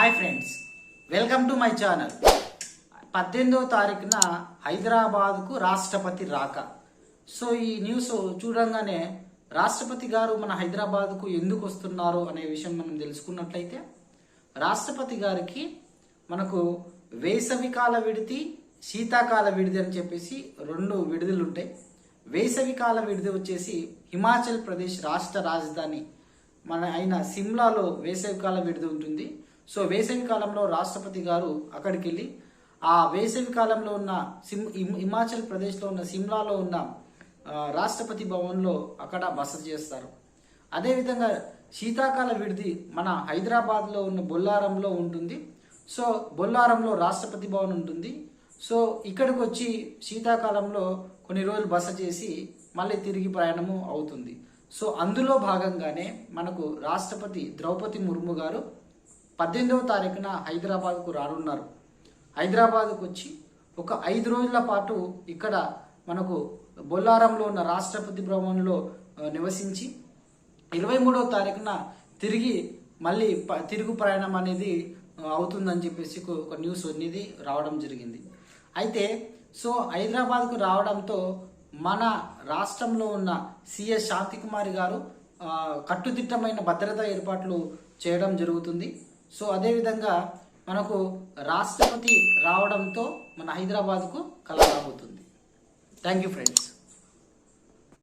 Hi friends welcome to my channel. పద్దెనిమిదవ తారీఖున హైదరాబాద్కు రాష్ట్రపతి రాక. సో ఈ న్యూస్ చూడంగానే రాష్ట్రపతి గారు మన హైదరాబాద్కు ఎందుకు వస్తున్నారు అనే విషయం మనం తెలుసుకున్నట్లయితే రాష్ట్రపతి గారికి మనకు వేసవికాల విడిది శీతాకాల విడిది అని చెప్పేసి రెండు విడుదలు ఉంటాయి. వేసవికాల విడిది వచ్చేసి హిమాచల్ ప్రదేశ్ రాష్ట్ర రాజధాని మన అయిన సిమ్లాలో వేసవికాల విడిది ఉంటుంది. సో వేసవి కాలంలో రాష్ట్రపతి గారు అక్కడికి వెళ్ళి ఆ వేసవి కాలంలో ఉన్న సిమ్ హిమాచల్ ప్రదేశ్లో ఉన్న సిమ్లాలో ఉన్న రాష్ట్రపతి భవన్లో అక్కడ బస చేస్తారు. అదేవిధంగా శీతాకాల విడిది మన హైదరాబాద్లో ఉన్న బొల్లారంలో ఉంటుంది. సో బొల్లారంలో రాష్ట్రపతి భవన్ ఉంటుంది. సో ఇక్కడికి వచ్చి శీతాకాలంలో కొన్ని రోజులు బస చేసి మళ్ళీ తిరిగి ప్రయాణము అవుతుంది. సో అందులో భాగంగానే మనకు రాష్ట్రపతి ద్రౌపది ముర్ము గారు పద్దెనిమిదవ తారీఖున హైదరాబాద్కు రానున్నారు. హైదరాబాద్కు వచ్చి ఒక ఐదు రోజుల పాటు ఇక్కడ మనకు బొల్లారంలో ఉన్న రాష్ట్రపతి భవన్లో నివసించి ఇరవై మూడవ తారీఖున తిరిగి మళ్ళీ ప- తిరుగు ప్రయాణం అనేది అవుతుందని చెప్పేసి ఒక- న్యూస్ అనేది రావడం జరిగింది. అయితే సో హైదరాబాద్కు రావడంతో మన రాష్ట్రంలో ఉన్న సిఎస్ శాంతికుమారి గారు కట్టుదిట్టమైన భద్రతా ఏర్పాట్లు చేయడం జరుగుతుంది. సో అదేవిధంగా మనకు రాష్ట్రపతి రావడంతో మన హైదరాబాద్కు కలరాబోతుంది థ్యాంక్ యూ ఫ్రెండ్స్